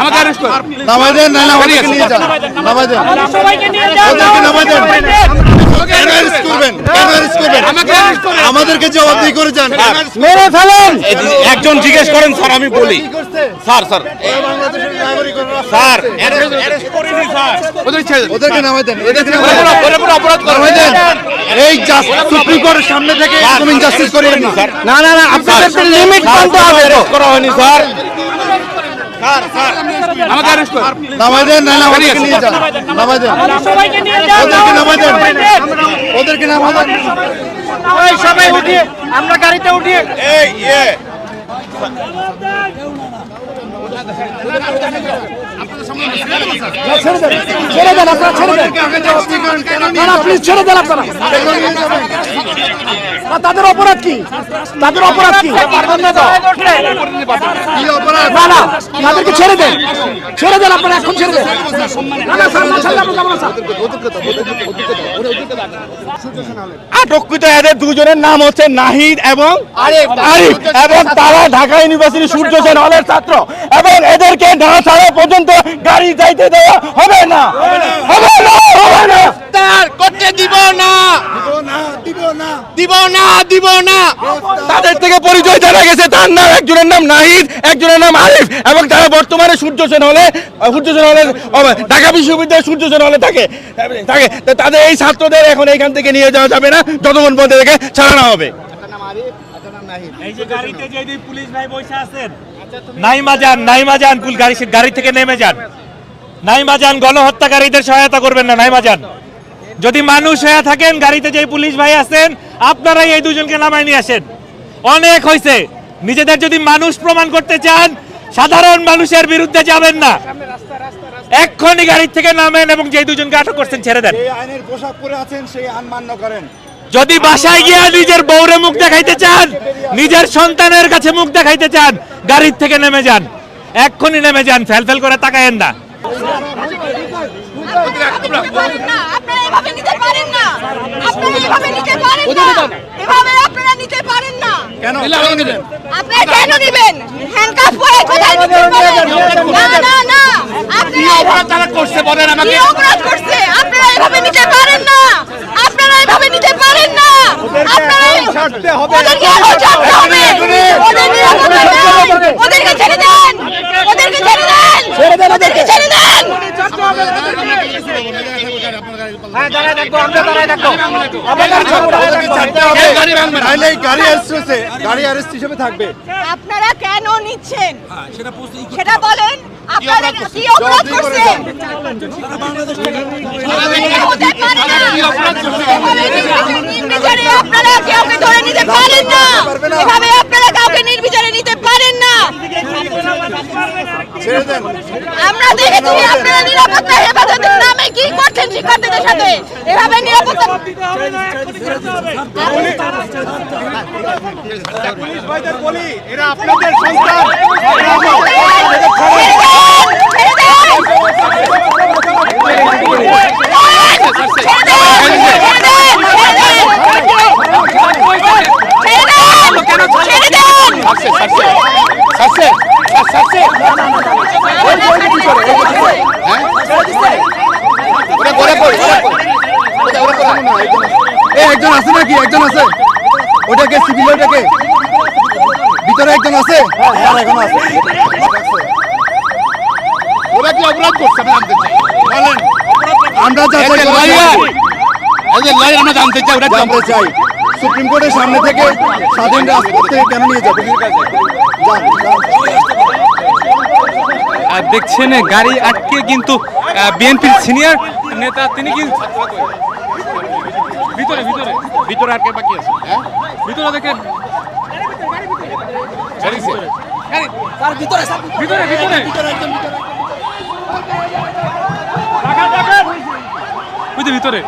আমাকে অ্যারেস্ট করো। নামাই দেন আমাদেরকে নিয়ে যান। নামাই দেন। সবাইকে নিয়ে নামাই দেন। কেন কেন। আমাদেরকে জবাবদিহি করে যান। মেরে ফেলেন। একজন জিজ্ঞেস করেন স্যার আমি বলি। Sir sir. স্যার অ্যারেস্ট করিনি স্যার। ওদের ছেড়ে দিন। ওদেরকে নামাই দেন। অপরাধ নামাই দেন। এই সুপ্রিম কোর্টের সামনে থেকে এরকম ইনজাস্টিস করিয়েন না। না না না আপনাদের লিমিট মানতে হবে করা হয়নি স্যার। আমাকে অ্যারেস্ট করো নামাই দেন নাহলে আমাদেরকে নিয়ে যান। নামাই দেন। সবাইকে নিয়ে যাও ওদেরকে নামাই দেন। ওদেরকে নামাই দেন। ওই সবাই উঠিয়ে আমরা গাড়িতে উঠিয়ে। এই ইয়ে। ছেড়ে দেন ছেড়ে দেন ওদেরকে আগে জবাবদিহি করেন না না প্লিজ ছেড়ে দেন আপনারা তাদের অপরাধ কি তাদের অপরাধ কি তাদেরকে ছেড়ে দেন ছেড়ে দেন আপনারা এখন ছেড়ে দেন এদের দুজনের নাম হচ্ছে নাহিদ এবং আরিফ। এবং তারা ঢাকা ইউনিভার্সিটি সূর্য সেন হলের ছাত্র। এবং এদেরকে না ছাড়া পর্যন্ত গাড়ি যাইতে দেওয়া হবে না। হবে না। হবে না তার করতে দিব না। দিব না দিব না। তাদের থেকে পরিচয় জানা গেছে তার নাম একজনের নাম নাহিদ একজনের নাম আরিফ এবং তারা বর্তমানে সূর্য সেন হলে সূর্য সেন হলে ঢাকা বিশ্ববিদ্যালয়ে সূর্য সেন হলে থাকে থাকে তাদের এই ছাত্রদের এখন এইখান থেকে নিয়ে যাওয়া যাবে না যতক্ষণ পর্যন্ত এদেরকে ছাড়ানো হবে। এই যে গাড়িতে যে দুই পুলিশ ভাই বসে আছেন নাইমা যান নাইমা যান গাড়ি গাড়ি থেকে নেমে যান। নাইমা যান গণহত্যাকারীদের সহায়তা করবেন না নাইমা যান যদি মানুষ হয়ে থাকেন গাড়িতে যে পুলিশ ভাই আছেন আপনারাই এই দুজনকে নামায় নিয়ে আসেন। অনেক হয়েছে। নিজেদের যদি মানুষ প্রমাণ করতে চান সাধারণ মানুষের বিরুদ্ধে যাবেন না। এক্ষুনি গাড়ির থেকে নামেন এবং যে দুজনকে আটক করছেন ছেড়ে দেন। আইনের পোশাক পরে আছেন সেই আইন মান্য করেন। যদি বাসায় গিয়া নিজের বউরে মুখ দেখাইতে চান নিজের সন্তানের কাছে মুখ দেখাইতে চান গাড়ির থেকে নেমে যান। এক্ষুনি নেমে যান ফেল ফেল করে তাকায়েন না। আপনারা এভাবে নিতে পারেন না। আপনারা এভাবে নিতে পারেন না। এভাবে আপনারা নিতে পারেন না কেন আপনারা কেন নেবেন হ্যান্ডকাফ পরে কোথায় নিতে পারেন না না না আপনারা এভাবে তারা করছে বলেন আমাকে অপরাধ করছে আপনারা এভাবে নিতে পারেন না আপনারা এভাবে নিতে পারেন না আপনারা ওদেরকে এখন ছাড়তে হবে ওদের নিরাপত্তা নাই। ওদেরকে ছেড়ে দেন ওদেরকে ছেড়ে দেন ছেড়ে দেন ওদেরকে ছেড়ে দেন হ্যাঁ দাঁড়ায় থাকব আমরা দাঁড়ায় থাকব আমরা গাড়ি ছাড়বো না। ওদেরকে ছাড়তে হবে নাহলে এই গাড়ি অ্যারেস্ট হয়েছে গাড়ি অ্যারেস্ট হিসেবে থাকবে আপনারা কেন নিচ্ছেন? সেটা বলেন আপনারা কি অপরাধ আপনারা কাউকে ধরে নিতে পারেন না। এভাবে আপনারা কাউকে নির্বিচারে নিতে পারেন না। আমরা দেখেছি আপনারা নিরাপত্তা হেফাজতের নামে কি করছেন? সাথে। এভাবে নিরাপত্তা এরা আপনাদের সন্তান একজন আছে নাকি? একজন আছে? ওটাকে সিভিল ওটাকে ভিতরে একজন আছে? এখন আছে ওরা কি অপরাধ করছে? আমি জানতে চাই। বলেন। আমরা যাচাই এই যে করে lawyer, দেখছি। এই যে lawyer আমরা জানতে চাই ওরা জানতে চাই। সুপ্রিম কোর্টের সামনে থেকে স্বাধীন রাজপথ থেকে কেন নিয়ে যাবে? যান, যান। আর দেখছেন গাড়ি আটকে কিন্তু বিএনপির সিনিয়র নেতা তিনি কিন্তু ভিতরে ভিতরে। ভিতরে আর কে বাকি আছে? হ্যাঁ? ভিতরে দেখেন। ভিতরে। ভিতরে ওই ভিতরে ভিতরে।